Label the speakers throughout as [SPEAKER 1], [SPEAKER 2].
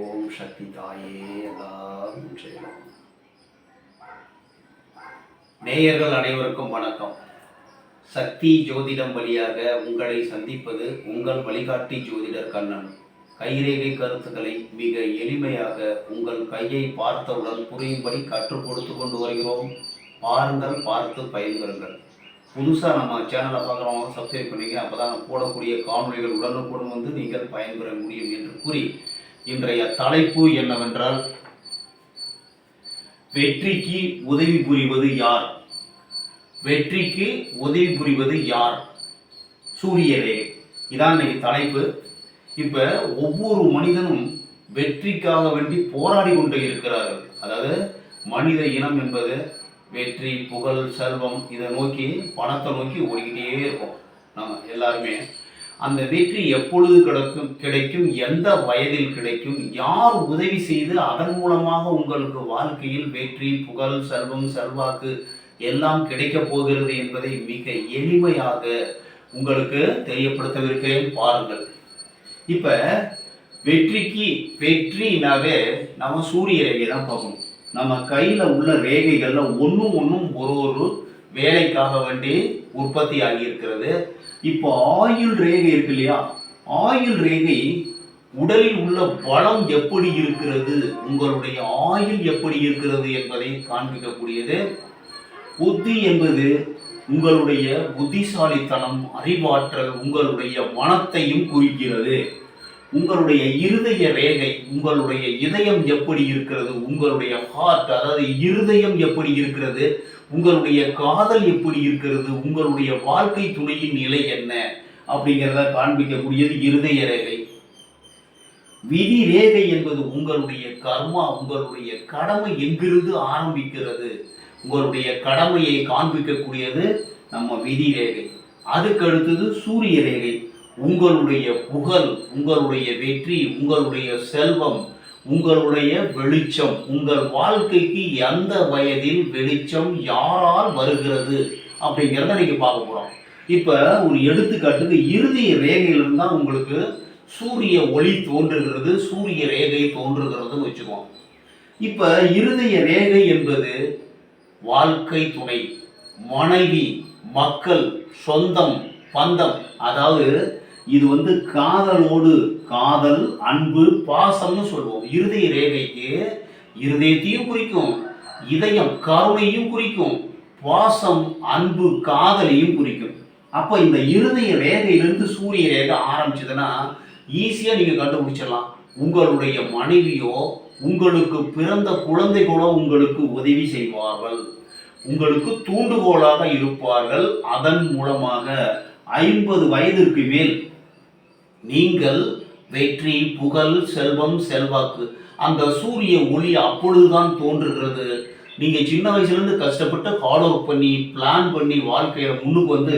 [SPEAKER 1] ஓம் சக்தி தாயே எல்லாம் நேயர்கள் அனைவருக்கும் வணக்கம். சக்தி ஜோதிடம் வழியாக உங்களை சந்திப்பது உங்கள் வழிகாட்டி ஜோதிடர் கண்ணன். கைரேகை கருத்துக்களை மிக எளிமையாக உங்கள் கையை பார்த்தவுடன் புரியும்படி கற்றுக் கொடுத்து கொண்டு வருகிறோம். பாருங்கள் பார்த்து பயன்பெறுங்கள். புதுசாக நம்ம சேனலை பார்க்குறவங்க சப்ஸ்கிரைப் பண்ணிங்க அப்போ தான் போடக்கூடிய காணொலிகள் உடனுக்குடன் வந்து நீங்கள் பயன்பெற முடியும் என்று கூறி இன்றைய தலைப்பு என்னவென்றால் வெற்றிக்கு உதவி புரிவது யார்? வெற்றிக்கு உதவி புரிவது யார்? சூரியரே இதான் இன்னைக்கு தலைப்பு. இப்போ ஒவ்வொரு மனிதனும் வெற்றிக்காக வேண்டி போராடி கொண்டு இருக்கிறார்கள். அதாவது மனித இனம் என்பது வெற்றி புகழ் செல்வம் இதை நோக்கி பணத்தை நோக்கி ஓடிக்கிட்டே இருக்கும். நம்ம எல்லாருமே அந்த வெற்றி எப்பொழுது கிடைக்கும் கிடைக்கும் எந்த வயதில் கிடைக்கும் யார் உதவி செய்து அதன் மூலமாக உங்களுக்கு வாழ்க்கையில் வெற்றி புகழ் செல்வம் செல்வாக்கு எல்லாம் கிடைக்கப் போகிறது என்பதை மிக எளிமையாக உங்களுக்கு தெரியப்படுத்தவிருக்கிறேன். பாருங்கள். இப்ப வெற்றிக்கு வெற்றினாவே நம்ம சூரிய ரேகை தான் பார்க்கணும். நம்ம கையில உள்ள ரேகைகள்ல ஒன்றும் ஒன்றும் ஒரு ஒரு வேலைக்காக வேண்டி உற்பத்தி ஆகியிருக்கிறது இப்போ ஆயுள் ரேகை இருக்கு இல்லையா? ஆயுள் ரேகை உடலில் உள்ள பலம் எப்படி இருக்கிறது? உங்களுடைய ஆயுள் எப்படி இருக்கிறது என்பதை காண்பிக்கக்கூடியது. புத்தி என்பது உங்களுடைய புத்திசாலித்தனம் அறிவாற்றல் உங்களுடைய மனத்தையும் குறிக்கிறது. உங்களுடைய இருதய ரேகை உங்களுடைய இதயம் எப்படி இருக்கிறது உங்களுடைய ஹார்ட் அதாவது இருதயம் எப்படி இருக்கிறது உங்களுடைய காதல் எப்படி இருக்கிறது உங்களுடைய வாழ்க்கை துணையின் நிலை என்ன அப்படிங்கிறத காண்பிக்கக்கூடியது இருதய ரேகை. விதி ரேகை என்பது உங்களுடைய கர்மா உங்களுடைய கடமை எங்கிருந்து ஆரம்பிக்கிறது உங்களுடைய கடமையை காண்பிக்கக்கூடியது நம்ம விதி ரேகை. அதுக்கு அடுத்தது சூரிய ரேகை. உங்களுடைய புகழ் உங்களுடைய வெற்றி உங்களுடைய செல்வம் உங்களுடைய வெளிச்சம் உங்கள் வாழ்க்கைக்கு எந்த வயதில் வெளிச்சம் யாரால் வருகிறது அப்படிங்கிறத நீங்க பார்க்க போறோம். இப்போ ஒரு எடுத்துக்காட்டுக்கு இறுதி ரேகையிலிருந்து தான் உங்களுக்கு சூரிய ஒளி தோன்றுகிறது சூரிய ரேகை தோன்றுகிறதுன்னு வச்சுக்கோம் இப்போ இருதய ரேகை என்பது வாழ்க்கை துணை மனைவி மக்கள் சொந்தம் பந்தம் அதாவது இது வந்து காதலோடு காதல் அன்பு பாசம்னு சொல்லுவோம். இருதய ரேகைக்கு இருதயத்தையும் குறிக்கும் இதயம் கருணையும் குறிக்கும் பாசம் அன்பு காதலையும் குறிக்கும். அப்போ இந்த இருதய ரேகையிலிருந்து சூரிய ரேகை ஆரம்பிச்சதுன்னா ஈஸியாக நீங்கள் கண்டுபிடிச்சிடலாம். உங்களுடைய மனைவியோ உங்களுக்கு பிறந்த குழந்தைகளோ உங்களுக்கு உதவி செய்வார்கள். உங்களுக்கு தூண்டுகோலாக இருப்பார்கள். அதன் மூலமாக ஐம்பது வயதிற்கு மேல் நீங்கள் வெற்றி புகழ் செல்வம் செல்வாக்கு. அந்த சூரிய ஒளி அப்பொழுதுதான் தோன்றுகிறது. நீங்க சின்ன வயசுலேருந்து கஷ்டப்பட்டு ஹார்ட் ஒர்க் பண்ணி பிளான் பண்ணி வாழ்க்கையில முன்னுக்கு வந்து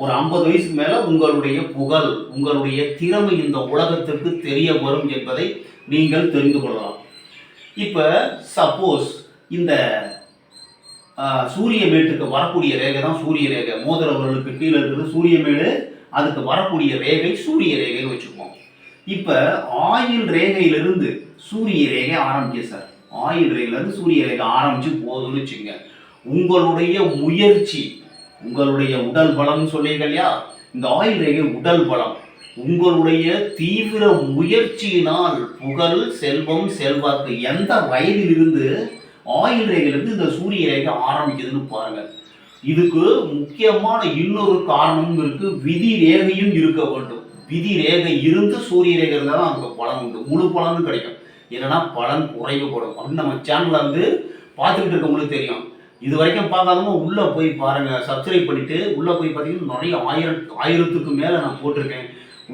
[SPEAKER 1] ஒரு ஐம்பது வயசுக்கு மேல உங்களுடைய புகழ் உங்களுடைய திறமை இந்த உலகத்திற்கு தெரிய வரும் என்பதை நீங்கள் தெரிந்து கொள்ளலாம். இப்ப சப்போஸ் இந்த சூரிய மேட்டுக்கு வரக்கூடிய ரேகை தான் சூரிய ரேகை. மோதிரவர்களுக்கு கீழே இருக்கிறது சூரிய மேடு அதுக்கு வரக்கூடிய ரேகை சூரிய ரேகைன்னு வச்சுக்குவோம். இப்போ ஆயில் ரேகையிலிருந்து சூரிய ரேகை ஆரம்பிக்க சார். ஆயில் ரேகையிலிருந்து சூரிய ரேகை ஆரம்பிச்சு போதும்னு வச்சுங்க. உங்களுடைய முயற்சி உங்களுடைய உடல் பலம்னு சொன்னீங்க இல்லையா? இந்த ஆயில் ரேகை உடல் பலம். உங்களுடைய தீவிர முயற்சியினால் புகழ் செல்வம் செல்வாக்கு எந்த வயதிலிருந்து ஆயில் ரேகையிலிருந்து இந்த சூரிய ரேகை ஆரம்பிக்குதுன்னு பாருங்கள் இதுக்கு முக்கியமான இன்னொரு காரணமும் இருக்கு. விதி ரேகையும் இருக்க வேண்டும். விதி ரேகை இருந்து சூரிய ரேகை இருந்தால் தான் நமக்கு பலன் உண்டு. முழு பலனும் கிடைக்கும். இல்லைன்னா பலன் குறைவுபடும். அப்படின்னு நம்ம சேனல்ல வந்து பார்த்துக்கிட்டு இருக்கவங்களுக்கு தெரியும். இது வரைக்கும் பார்க்காதவங்க உள்ளே போய் பாருங்க. சப்ஸ்கிரைப் பண்ணிட்டு உள்ளே போய் பார்த்தீங்கன்னா நிறைய ஆயிரம் ஆயிரத்துக்கு மேலே நான் போட்டிருக்கேன்.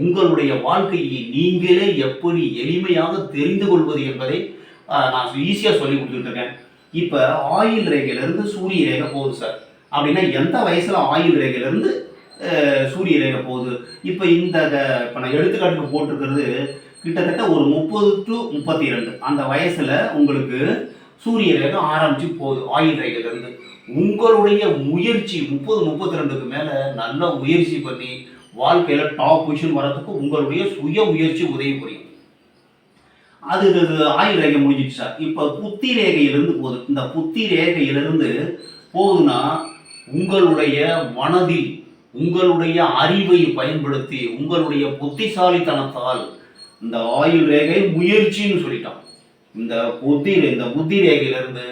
[SPEAKER 1] உங்களுடைய வாழ்க்கையை நீங்களே எப்படி எளிமையாக தெரிந்து கொள்வது என்பதை நான் ஈஸியாக சொல்லி கொடுத்துட்டு இருக்கேன். இப்போ ஆயில் ரேகையிலேருந்து சூரிய ரேகை போகுது சார் அப்படின்னா எந்த வயசில் ஆயுள் ரேகையிலேருந்து சூரிய ரேகை போகுது? இப்போ இந்த இப்போ நான் எடுத்துக்காட்டுக்கு போட்டிருக்கிறது கிட்டத்தட்ட ஒரு முப்பது டு முப்பத்தி ரெண்டு அந்த வயசில் உங்களுக்கு சூரிய ரேகை ஆரம்பிச்சு போகுது ஆயுள் ரேகையிலேருந்து. உங்களுடைய முயற்சி முப்பது முப்பத்தி ரெண்டுக்கு மேலே நல்ல முயற்சி பண்ணி வாழ்க்கையில் டாப் பொசிஷன் வரதுக்கு உங்களுடைய சுய முயற்சி உதவி புரியும். அது ஆயுள் ரேகை முடிஞ்சிச்சு சார். இப்போ புத்தி ரேகையிலிருந்து போகுது. இந்த புத்தி ரேகையிலிருந்து போகுதுன்னா உங்களுடைய மனதில் உங்களுடைய அறிவை பயன்படுத்தி உங்களுடைய புத்திசாலித்தனத்தால் இந்த ஆயுள் ரேகை முயற்சின்னு சொல்லிட்டான். இந்த புத்தி இந்த புத்தி ரேகையிலிருந்து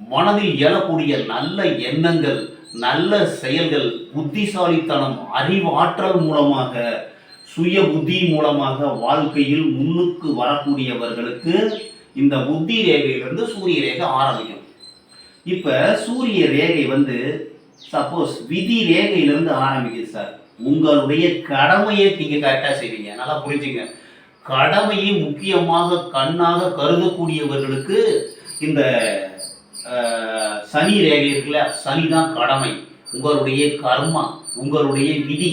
[SPEAKER 1] மனதில் எழக்கூடிய நல்ல எண்ணங்கள் நல்ல செயல்கள் புத்திசாலித்தனம் அறிவாற்றல் மூலமாக சுய புத்தி மூலமாக வாழ்க்கையில் முன்னுக்கு வரக்கூடியவர்களுக்கு இந்த புத்தி ரேகையிலிருந்து சூரிய ரேகை ஆரம்பிக்கும். இப்போ சூரிய ரேகை வந்து சப்போஸ் விதி ரேகையிலிருந்து ஆரம்பிக்குது சார் உங்களுடைய கடமையை நீங்கள் கரெக்டாக செய்வீங்க. நல்லா புரிஞ்சுங்க. கடமையை முக்கியமாக கண்ணாக கருதக்கூடியவர்களுக்கு இந்த சனி ரேகை இருக்குல்ல சனி தான் கடமை. உங்களுடைய கர்மா உங்களுடைய விதி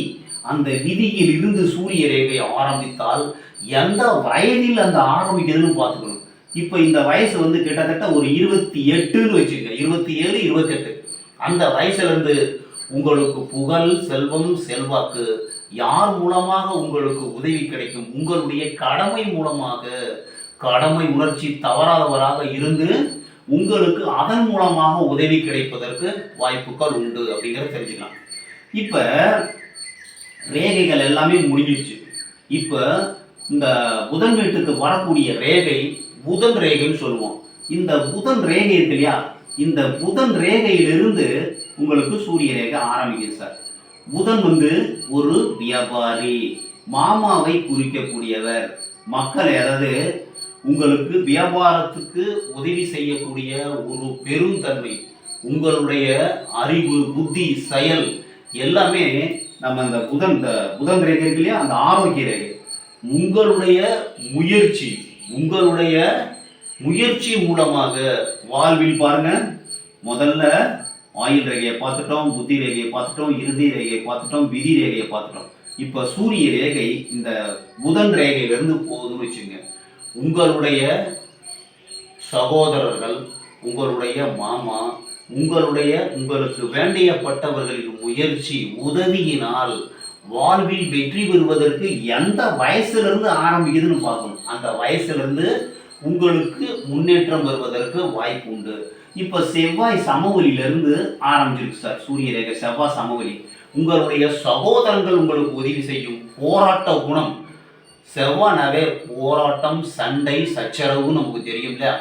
[SPEAKER 1] அந்த விதியில் இருந்து சூரிய ரேகை ஆரம்பித்தால் எந்த வயதில் அந்த ஆரம்பிக்கிறதுன்னு பார்த்துக்கணும். இப்போ இந்த வயசு வந்து கிட்டத்தட்ட ஒரு இருபத்தி எட்டுன்னு வச்சுக்கோங்க. இருபத்தி ஏழு இருபத்தெட்டு அந்த வயசுலேருந்து உங்களுக்கு புகழ் செல்வம் செல்வாக்கு யார் மூலமாக உங்களுக்கு உதவி கிடைக்கும்? உங்களுடைய கடமை மூலமாக கடமை உணர்ச்சி தவறாதவராக இருந்து உங்களுக்கு அதன் மூலமாக உதவி கிடைப்பதற்கு வாய்ப்புகள் உண்டு அப்படிங்கிறத தெரிஞ்சுக்கலாம். இப்போ ரேகைகள் எல்லாமே முடிஞ்சிருச்சு. இப்போ இந்த புதன் வீட்டுக்கு வரக்கூடிய ரேகை புதன் ரேகைன்னு சொல்லுவோம். இந்த புதன் ரேகை இருக்கு இல்லையா? இந்த புதன் ரேகையிலிருந்து உங்களுக்கு சூரிய ரேகை ஆரம்பிக்குது சார். புதன் வந்து ஒரு வியாபாரி மாமாவை குறிக்கக்கூடியவர். மக்கள் யாராவது உங்களுக்கு வியாபாரத்துக்கு உதவி செய்யக்கூடிய ஒரு பெருந்தன்மை உங்களுடைய அறிவு புத்தி செயல் எல்லாமே நம்ம அந்த புதன் இந்த புதன் ரேகை இருக்கு இல்லையா? அந்த ஆரோக்கிய ரேகை. உங்களுடைய முயற்சி உங்களுடைய முயற்சி மூலமாக வாழ்வில் பாருங்க. முதல்ல ஆயுள் ரேகையை பார்த்துட்டோம் புத்தி ரேகையை பார்த்துட்டோம் இறுதி ரேகையை பார்த்துட்டோம் விதி ரேகையை பார்த்துட்டோம். இப்போ சூரிய ரேகை இந்த புதன் ரேகையிலிருந்து போகுதுன்னு வச்சுங்க. உங்களுடைய சகோதரர்கள் உங்களுடைய மாமா உங்களுடைய உங்களுக்கு வேண்டியப்பட்டவர்களின் முயற்சி உதவியினால் வாழ்வில் வெற்றி பெறுவதற்கு எந்த வயசுல இருந்து ஆரம்பிக்குதுன்னு பார்க்கணும். அந்த வயசுல இருந்து உங்களுக்கு முன்னேற்றம் வருவதற்கு வாய்ப்பு உண்டு. இப்போ செவ்வாய் சமவெளியிலிருந்து ஆரம்பிச்சிருக்கு சார். சூரிய ரேகை செவ்வாய் சமவெளி. உங்களுடைய சகோதரங்கள் உங்களுக்கு உதவி செய்யும் போராட்ட குணம். செவ்வானாவே போராட்டம் சண்டை சச்சரவு நமக்கு தெரியும் இல்லையா?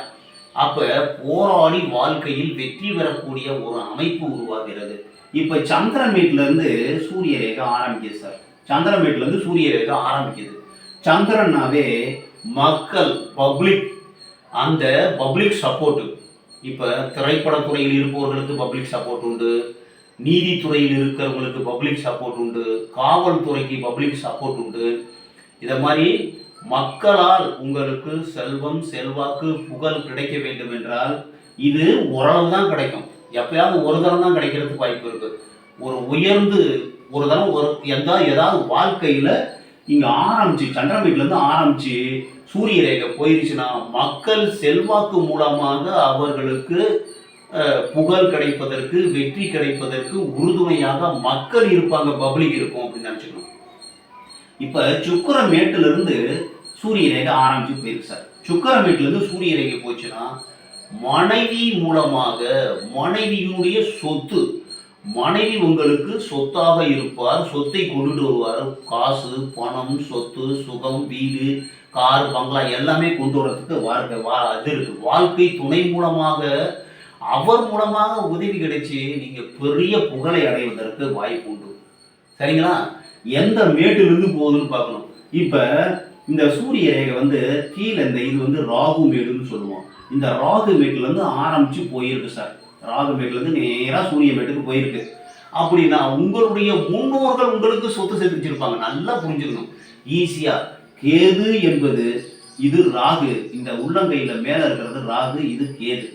[SPEAKER 1] அப்போ போராடி வாழ்க்கையில் வெற்றி பெறக்கூடிய ஒரு அமைப்பு உருவாகிறது. இப்போ சந்திரமேட்ல சூரிய ரேகை ஆரம்பிக்குது சார். சந்திரன் இருந்து சூரிய ரேகை ஆரம்பிக்குது. சந்திரனாவே மக்கள் பப்ளிக் அந்த பப்ளிக் சப்போர்ட்டு இப்போ திரைப்படத்துறையில் இருப்பவர்களுக்கு பப்ளிக் சப்போர்ட் உண்டு. நீதித்துறையில் இருக்கிறவங்களுக்கு பப்ளிக் சப்போர்ட் உண்டு. காவல்துறைக்கு பப்ளிக் சப்போர்ட் உண்டு. இதை மாதிரி மக்களால் உங்களுக்கு செல்வம் செல்வாக்கு புகழ் கிடைக்க வேண்டும் என்றால் இது ஓரளவு தான் கிடைக்கும். எப்பயாவது ஒரு தரம் தான் கிடைக்கிறதுக்கு வாய்ப்பு இருக்குது ஒரு உயர்ந்து ஒரு தரம் ஒரு எந்த ஏதாவது வாழ்க்கையில் இங்கே ஆரம்பிச்சு சந்திரன் ஆரம்பிச்சு சூரிய ரேகை போயிருச்சுன்னா மக்கள் செல்வாக்கு மூலமாக அவர்களுக்கு புகழ் கிடைப்பதற்கு வெற்றி கிடைப்பதற்கு உறுதுணையாக மக்கள் இருப்பாங்க பப்ளிக் இருக்கும் அப்படின்னு நினச்சிக்கணும். இப்போ சுக்கரமேட்டிலிருந்து சூரிய ரேகை ஆரம்பிச்சு போயிருக்கு சார். சுக்கரமேட்டிலேருந்து சூரிய ரேகை போச்சுன்னா மனைவி மூலமாக மனைவியினுடைய சொத்து மனைவி உங்களுக்கு சொத்தாக இருப்பார் சொத்தை கொண்டுட்டு வருவார். காசு பணம் சொத்து சுகம் வீடு கார் பங்களா எல்லாமே கொண்டு வர்றதுக்கு வாழ்க்கை வா இது இருக்கு. வாழ்க்கை துணை மூலமாக அவர் மூலமாக உதவி கிடைச்சி நீங்க பெரிய புகழை அடைவதற்கு வாய்ப்பு உண்டு. சரிங்களா? எந்த மேட்டிலிருந்து போகுதுன்னு பார்க்கணும். இப்ப இந்த சூரிய ரேகை வந்து கீழே இந்த இது வந்து ராகு மேடுன்னு சொல்லுவோம். இந்த ராகு மேட்டுல இருந்து ஆரம்பிச்சு போயிருக்கு சார். ராகு நேராக இருந்து சூரிய மேட்டுக்கு போயிருக்கு. அப்படின்னா உங்களுடைய முன்னோர்கள் உங்களுக்கு சொத்து சேர்த்து வச்சிருப்பாங்க. நல்லா புரிஞ்சுக்கணும். ஈஸியாக கேது என்பது இது ராகு. இந்த உள்ளங்கையில் மேலே இருக்கிறது ராகு இது கேது.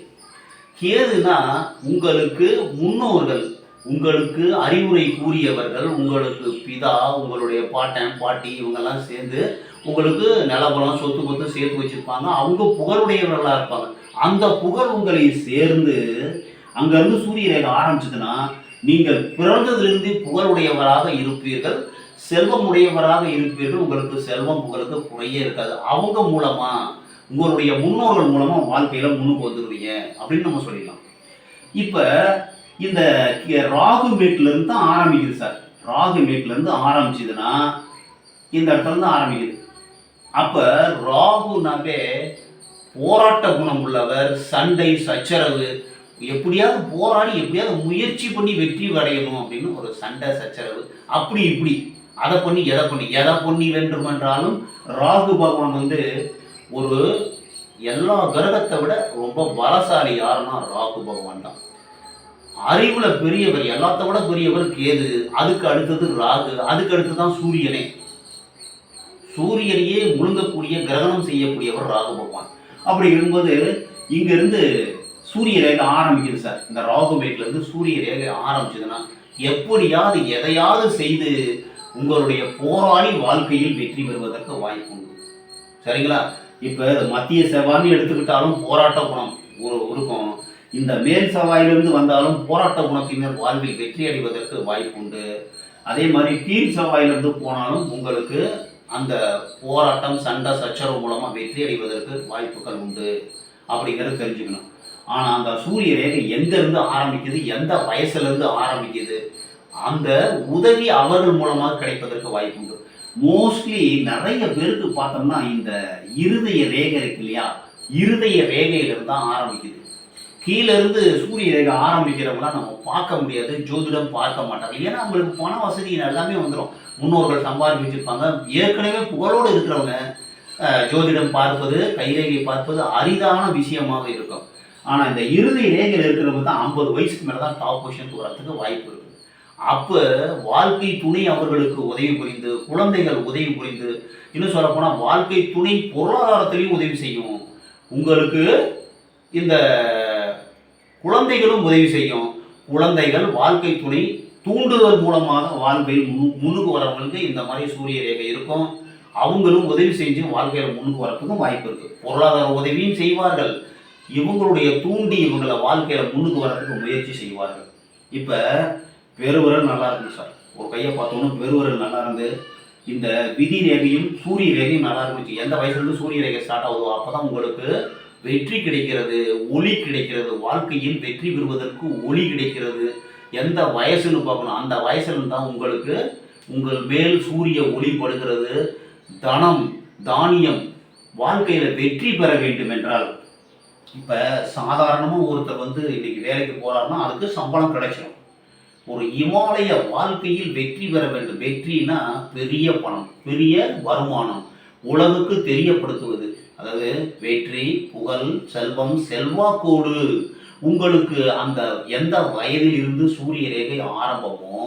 [SPEAKER 1] கேதுனா உங்களுக்கு முன்னோர்கள் உங்களுக்கு அறிவுரை கூறியவர்கள் உங்களுக்கு பிதா உங்களுடைய பாட்டன் பாட்டி இவங்கெல்லாம் சேர்ந்து உங்களுக்கு நிலபலம் சொத்து கொத்து சேர்த்து வச்சுருப்பாங்க. அவங்க புகழுடையவர்களாக இருப்பாங்க. அந்த புகழ் உங்களை சேர்ந்து அங்கிருந்து சூரிய ரேகை ஆரம்பிச்சதுன்னா நீங்கள் பிறந்ததிலிருந்து புகழுடையவராக இருப்பீர்கள் செல்வம் உடையவராக இருப்பீர்கள் உங்களுக்கு செல்வம் புகழுக்கு குறையே இருக்காது. அவங்க மூலமா உங்களுடைய முன்னோர்கள் மூலமா வாழ்க்கையில முன்னுக்கு வந்துருவீங்க அப்படின்னு நம்ம சொல்லிடலாம். இப்ப இந்த ராகு மேட்ல இருந்து தான் ஆரம்பிக்குது சார். ராகு மேட்ல இருந்து ஆரம்பிச்சதுன்னா இந்த இடத்துல இருந்து ஆரம்பிக்குது. அப்ப ராகுனாவே போராட்ட குணம் உள்ளவர் சண்டை சச்சரவு எப்படியாவது போராடி எப்படியாவது முயற்சி பண்ணி வெற்றி அடையணும் அப்படின்னு ஒரு சண்டை சச்சரவு. அப்படி இப்படி. அதை பண்ணி எதை பண்ணி எதை பண்ணி வேண்டும் என்றாலும் ராகு பகவான் வந்து ஒரு எல்லா கிரகத்தை விட ரொம்ப பலசாலி யாருன்னா ராகு பகவான் தான். அறிவுல பெரியவர் எல்லாத்த விட பெரியவர் கேது. அதுக்கு அடுத்தது ராகு. அதுக்கு அடுத்து தான் சூரியனே. சூரியனையே முழுங்கக்கூடிய கிரகணம் செய்யக்கூடியவர் ராகு பகவான். அப்படி இருக்கும்போது இங்கிருந்து சூரிய ரேகை ஆரம்பிக்குது சார். இந்த ராகு மேட்லேருந்து சூரிய ரேகை ஆரம்பிச்சதுன்னா எப்படியாவது எதையாவது செய்து உங்களுடைய போராளி வாழ்க்கையில் வெற்றி பெறுவதற்கு வாய்ப்பு உண்டு. சரிங்களா? இப்போ மத்திய செவ்வாய்னு எடுத்துக்கிட்டாலும் போராட்ட குணம் ஒரு இருக்கும் இந்த மேல் செவ்வாயிலிருந்து வந்தாலும் போராட்ட குணத்தினர் வாழ்வில் வெற்றி அடைவதற்கு வாய்ப்பு உண்டு. அதே மாதிரி கீழ் செவ்வாயிலிருந்து போனாலும் உங்களுக்கு அந்த போராட்டம் சண்டை சச்சரவு மூலமாக வெற்றி அடைவதற்கு வாய்ப்புகள் உண்டு. அப்படிங்கிறத தெரிஞ்சுக்கணும். ஆனால் அந்த சூரிய ரேகை எங்கேருந்து ஆரம்பிக்குது? எந்த வயசுலேருந்து ஆரம்பிக்குது? அந்த உதவி அவர்கள் மூலமாக கிடைப்பதற்கு வாய்ப்பு உண்டு. மோஸ்ட்லி நிறைய பேருக்கு பார்த்தோம்னா இந்த இருதய ரேகை இருக்கு இல்லையா? இருதய ரேகையிலிருந்து தான் ஆரம்பிக்குது. கீழேருந்து சூரிய ரேகை ஆரம்பிக்கிறவங்களாம் நம்ம பார்க்க முடியாது ஜோதிடம் பார்க்க மாட்டாங்க. ஏன்னா அவங்களுக்கு பண வசதி எல்லாமே வந்துடும் முன்னோர்கள் சம்பாதிச்சு ஏற்கனவே புகழோடு இருக்கிறவங்க ஜோதிடம் பார்ப்பது கைரேகை பார்ப்பது அரிதான விஷயமாக இருக்கும். ஆனால் இந்த இறுதி ரேகையில் இருக்கிறவங்க தான் ஐம்பது வயசுக்கு மேலே தான் டாப் பொசிஷனுக்கு வரத்துக்கு வாய்ப்பு இருக்குது அப்போ வாழ்க்கை துணை அவர்களுக்கு உதவி புரிந்து குழந்தைகள் உதவி புரிந்து இன்னும் சொல்லப்போனால் வாழ்க்கை துணை பொருளாதாரத்திலையும் உதவி செய்யும். உங்களுக்கு இந்த குழந்தைகளும் உதவி செய்யும். குழந்தைகள் வாழ்க்கை துணை தூண்டுதல் மூலமாக வாழ்வில் முன்னுக்கு வரவங்களுக்கு இந்த மாதிரி சூரிய ரேகை இருக்கும். அவங்களும் உதவி செஞ்சு வாழ்க்கையில் முன்னுக்கு வரத்துக்கும் வாய்ப்பு இருக்குது பொருளாதார உதவியும் செய்வார்கள். இவங்களுடைய தூண்டி இவங்களை வாழ்க்கையில் முன்னுக்கு வரதுக்கு முயற்சி செய்வார்கள். இப்போ பெருவரல் நல்லா இருக்கு சார். ஒரு கையை பார்த்தோன்னா பெருவரல் நல்லா இருந்து இந்த விதி ரேகையும் சூரிய ரேகையும் நல்லா இருந்துச்சு எந்த வயசுலேருந்து சூரிய ரேகை ஸ்டார்ட் ஆகுதோ அப்போ தான் உங்களுக்கு வெற்றி கிடைக்கிறது ஒளி கிடைக்கிறது வாழ்க்கையில் வெற்றி பெறுவதற்கு ஒளி கிடைக்கிறது. எந்த வயசுன்னு பார்க்கணும். அந்த வயசுலேருந்து தான் உங்களுக்கு உங்கள் மேல் சூரிய ஒளி படுகிறது. தனம் தானியம் வாழ்க்கையில் வெற்றி பெற வேண்டும் என்றால் இப்போ சாதாரணமாக ஒருத்தர் வந்து இன்னைக்கு வேலைக்கு போகிறாருன்னா அதுக்கு சம்பளம் கிடைச்சிடும் ஒரு இமாலய வாழ்க்கையில் வெற்றி பெற வேண்டும். வெற்றினா பெரிய பணம் பெரிய வருமானம் உலகுக்கு தெரியப்படுத்துவது. அதாவது வெற்றி புகழ் செல்வம் செல்வாக்கோடு உங்களுக்கு அந்த எந்த வயதில் இருந்து சூரிய ரேகை ஆரம்பமோ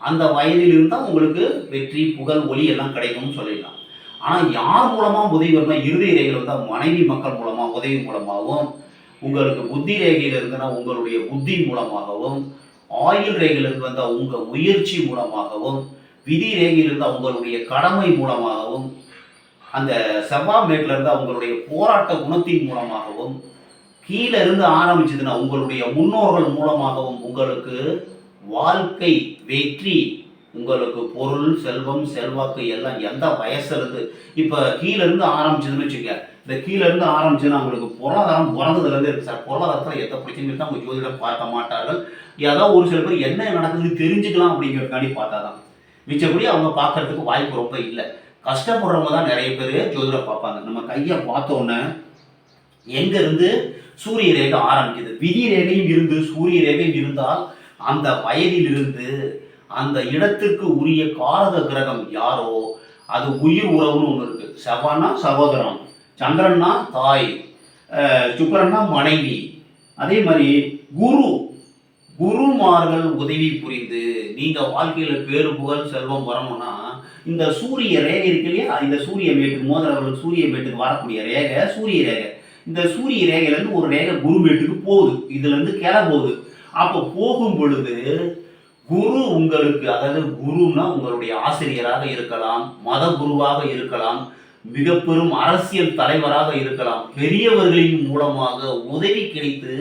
[SPEAKER 1] அந்த வயதில் இருந்தால் உங்களுக்கு வெற்றி புகழ் ஒளி எல்லாம் கிடைக்கும்னு சொல்லிடலாம். ஆனால் யார் மூலமாக உதவி வரணும் இருதய ரேகையில் இருந்தால் மனைவி மக்கள் மூலமாக உதவி மூலமாகவும் உங்களுக்கு புத்தி ரேகையில் இருந்தனா உங்களுடைய புத்தி மூலமாகவும் ஆயுள் ரேகையிலிருந்து வந்தால் உங்கள் முயற்சி மூலமாகவும் விதி ரேகையில் இருந்தால் உங்களுடைய கடமை மூலமாகவும் அந்த செவ்வாய் இருந்து இருந்தால் உங்களுடைய போராட்ட குணத்தின் மூலமாகவும் கீழே இருந்து ஆரம்பிச்சதுன்னா உங்களுடைய முன்னோர்கள் மூலமாகவும் உங்களுக்கு வாழ்க்கை வெற்றி உங்களுக்கு பொருள் செல்வம் செல்வாக்கு எல்லாம் எந்த வயசுலேருந்து இப்போ கீழேருந்து ஆரம்பிச்சதுன்னு வச்சுக்கோங்க. இந்த கீழேருந்து ஆரம்பிச்சுன்னா உங்களுக்கு பொருளாதாரம் பிறந்ததுலேருந்து இருக்குது சார். பொருளாதாரத்தில் எந்த பிரச்சனையும் தான் உங்கள் ஜோதிடம் பார்க்க மாட்டார்கள். ஏதோ ஒரு சில பேர் என்ன நடக்குதுன்னு தெரிஞ்சுக்கலாம் அப்படிங்கிறதுக்காண்டி பார்த்தாதான். மிச்சப்படி அவங்க பார்க்கறதுக்கு வாய்ப்பு ரொம்ப இல்லை. கஷ்டப்படுறவங்க தான் நிறைய பேர் ஜோதிடம் பார்ப்பாங்க. நம்ம கையை பார்த்தோன்னே எங்கேருந்து சூரிய ரேகை ஆரம்பிக்குது? விதி ரேகையும் இருந்து சூரிய ரேகையும் இருந்தால் அந்த வயதிலிருந்து அந்த இடத்துக்கு உரிய காரக கிரகம் யாரோ? அது உயிர் உறவுன்னு ஒன்று இருக்கு. செவ்வானா சகோதரம் சந்திரன்னா தாய் சுக்கரன்னா மனைவி. அதே மாதிரி குரு குருமார்கள் உதவி புரிந்து நீங்கள் வாழ்க்கையில் பேரு புகழ் செல்வம் வரணும்னா இந்த சூரிய ரேகை இருக்கு இல்லையா? இந்த சூரிய மேட்டுக்கு மோதிரவர்கள் சூரிய மேட்டுக்கு வரக்கூடிய ரேகை சூரிய ரேகை. இந்த சூரிய ரேகையிலேருந்து ஒரு ரேகை குரு மேட்டுக்கு போகுது. இதுலேருந்து கிள போகுது அப்போ போகும் பொழுது குரு உங்களுக்கு அதாவது குருன்னா உங்களுடைய ஆசிரியராக இருக்கலாம் மத குருவாக இருக்கலாம் மிக பெரும் அரசியல் தலைவராக இருக்கலாம். பெரியவர்களின் மூலமாக உதவி கிடைத்து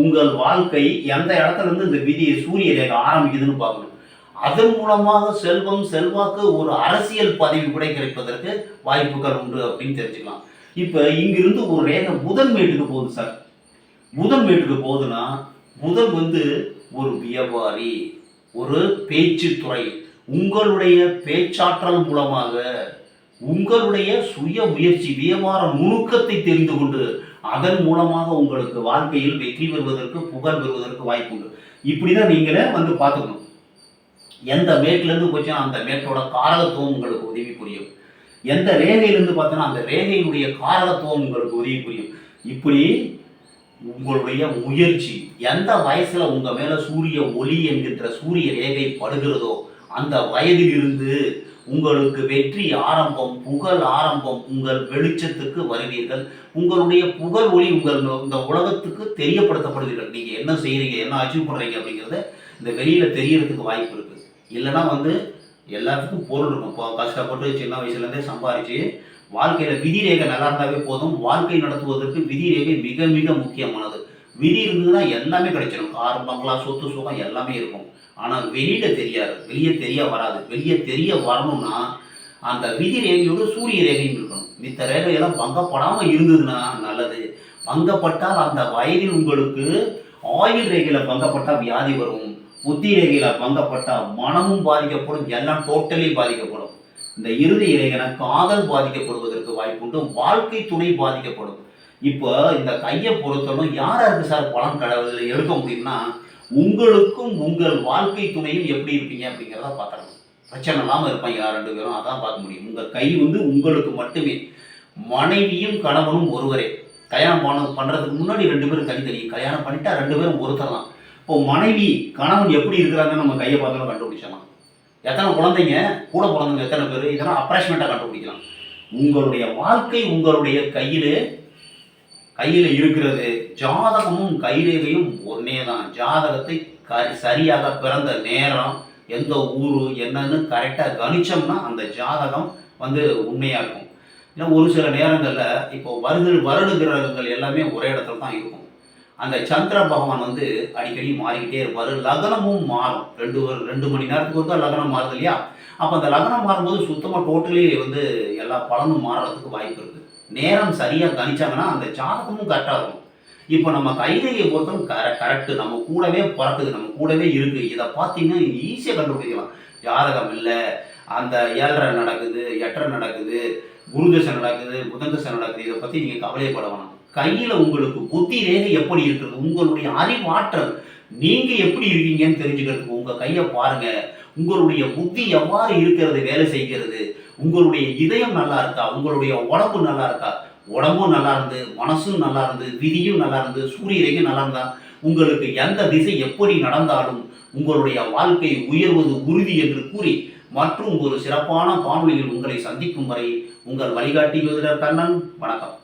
[SPEAKER 1] உங்கள் வாழ்க்கை எந்த இடத்துல இருந்து இந்த விதியை சூரிய ரேகை ஆரம்பிக்குதுன்னு பார்க்கணும். அதன் மூலமாக செல்வம் செல்வாக்கு ஒரு அரசியல் பதவி கூட கிடைப்பதற்கு வாய்ப்புகள் உண்டு அப்படின்னு தெரிஞ்சுக்கலாம். இப்போ இங்கிருந்து ஒரு ரேகை புதன் மேட்டுக்கு போகுது சார். புதன் மேட்டுக்கு போகுதுன்னா புதன் வந்து ஒரு வியாபாரி. ஒரு பேச்சு துறை உங்களுடைய பேச்சாற்றல் மூலமாக உங்களுடைய சுய முயற்சி வியாபார நுணுக்கத்தை தெரிந்து கொண்டு அதன் மூலமாக உங்களுக்கு வாழ்க்கையில் வெற்றி பெறுவதற்கு புகழ் பெறுவதற்கு வாய்ப்புண்டு இப்படிதான் நீங்களே வந்து பார்த்துக்கணும். எந்த மேட்லேருந்து போச்சுன்னா அந்த மேட்டோட காரகத்துவம் உங்களுக்கு உதவி புரியும். எந்த ரேகையிலேருந்து பார்த்தோன்னா அந்த ரேகையினுடைய காரகத்துவம் உங்களுக்கு உதவி புரியும். இப்படி உங்களுடைய முயற்சி எந்த வயசுல உங்க மேல சூரிய ஒளி என்கின்ற சூரிய ரேகை படுகிறதோ அந்த வயதிலிருந்து உங்களுக்கு வெற்றி ஆரம்பம் புகழ் ஆரம்பம் உங்கள் வெளிச்சத்துக்கு வருவீர்கள். உங்களுடைய புகழ் ஒளி உங்கள் இந்த உலகத்துக்கு தெரியப்படுத்தப்படுவீர்கள். நீங்க என்ன செய்கிறீங்க என்ன அச்சீவ் பண்றீங்க அப்படிங்கிறத இந்த வெளியில தெரியறதுக்கு வாய்ப்பு இருக்கு. இல்லைன்னா வந்து எல்லாத்துக்கும் பொருள் இருக்கும். இப்போ கஷ்டப்பட்டு சின்ன வயசுல இருந்தே சம்பாரிச்சு வாழ்க்கையில விதி ரேகை நல்லா இருந்தாவே போதும். வாழ்க்கை நடத்துவதற்கு விதி ரேகை மிக மிக முக்கியமானது. விதி இருந்ததுன்னா எல்லாமே கிடைச்சிடும். கார் பங்களா சொத்து சுகம் எல்லாமே இருக்கும். ஆனால் வெளியில தெரியாது. வெளியே தெரிய வராது. வெளியே தெரிய வரணும்னா அந்த விதி ரேகையோட சூரிய ரேகையும் இருக்கணும். மித்த ரேகையெல்லாம் பங்கப்படாமல் இருந்ததுன்னா நல்லது. பங்கப்பட்டால் அந்த வயதில் உங்களுக்கு ஆயுள் ரேகையில் பங்கப்பட்டால் வியாதி வரும். புத்தி ரேகையில் பங்கப்பட்டால் மனமும் பாதிக்கப்படும். எல்லாம் டோட்டலி பாதிக்கப்படும். இந்த இறுதி இறைகன காதல் பாதிக்கப்படுவதற்கு வாய்ப்புண்டு வாழ்க்கை துணை பாதிக்கப்படும். இப்போ இந்த கையை பொறுத்தவரை யார் யாருக்கு சார் பலன் கடவுள் எடுக்க முடியும்னா உங்களுக்கும் உங்கள் வாழ்க்கை துணையும் எப்படி இருப்பீங்க அப்படிங்கிறத பார்த்துடணும். பிரச்சனை இல்லாமல் இருப்பாங்க ரெண்டு பேரும் அதான் பார்க்க முடியும். உங்கள் கை வந்து உங்களுக்கு மட்டுமே மனைவியும் கணவனும் ஒருவரே. கல்யாணம் பண்ண பண்ணுறதுக்கு முன்னாடி ரெண்டு பேரும் தனித்தனி கல்யாணம் பண்ணிட்டா ரெண்டு பேரும் ஒருத்தர் தான். இப்போ மனைவி கணவன் எப்படி இருக்கிறாங்கன்னு நம்ம கையை பார்த்தாலும் கண்டுபிடிச்சலாம் எத்தனை குழந்தைங்க? கூட பிறந்தவங்க எத்தனை பேர்? இதெல்லாம் அப்ராக்சிமேட்டாக கண்டுபிடிக்கலாம். உங்களுடைய வாழ்க்கை உங்களுடைய கையிலே கையில் இருக்கிறது. ஜாதகமும் கைரேகையும் ஒன்றே தான் ஜாதகத்தை க சரியாக பிறந்த நேரம் எந்த ஊர் என்னன்னு கரெக்டாக கணிச்சோம்னா அந்த ஜாதகம் வந்து உண்மையாக இருக்கும். இல்லை ஒரு சில நேரங்களில் இப்போ வருது வருட கிரகங்கள் எல்லாமே ஒரே இடத்துல தான் இருக்கும். அந்த சந்திர பகவான் வந்து அடிக்கடி மாறிக்கிட்டே இருப்பார். லக்னமும் மாறும். ரெண்டு ஒரு ரெண்டு மணி நேரத்துக்கு ஒருக்கா லக்னம் மாறுது இல்லையா? அப்போ அந்த லக்னம் மாறும்போது சுத்தமாக டோட்டலி வந்து எல்லா பலனும் மாறுறதுக்கு வாய்ப்பு இருக்குது நேரம் சரியாக கணிச்சாங்கன்னா அந்த ஜாதகமும் கரெக்டாக இருக்கும். இப்போ நம்ம கைரேகையை பொறுத்தவரை கர கரெக்டு நம்ம கூடவே பிறக்குது. நம்ம கூடவே இருக்குது இதை பார்த்தீங்கன்னா ஈஸியாக கண்டுபிடிக்கலாம். ஜாதகம் இல்லை. அந்த ஏழரை நடக்குது எட்டரை நடக்குது குருதசை நடக்குது புதன்தசை நடக்குது. இதை பற்றி நீங்கள் கவலையப்பட வேணாம். கையில் உங்களுக்கு புத்தி ரேகை எப்படி இருக்கிறது உங்களுடைய அறிவாற்றல் நீங்கள் எப்படி இருக்கீங்கன்னு தெரிஞ்சுக்கிறதுக்கு உங்கள் கையை பாருங்க. உங்களுடைய புத்தி எவ்வாறு இருக்கிறது வேலை செய்கிறது? உங்களுடைய இதயம் நல்லா இருக்கா? உங்களுடைய உடம்பு நல்லா இருக்கா? உடம்பும் நல்லா இருந்து மனசும் நல்லா இருந்து விதியும் நல்லா இருந்து சூரிய ரேகை நல்லா இருந்தா உங்களுக்கு எந்த திசை எப்படி நடந்தாலும் உங்களுடைய வாழ்க்கை உயர்வது உறுதி என்று கூறி மற்றும் ஒரு சிறப்பான காணொளியில் உங்களை சந்திக்கும் வரை உங்கள் வழிகாட்டி கண்ணன். வணக்கம்.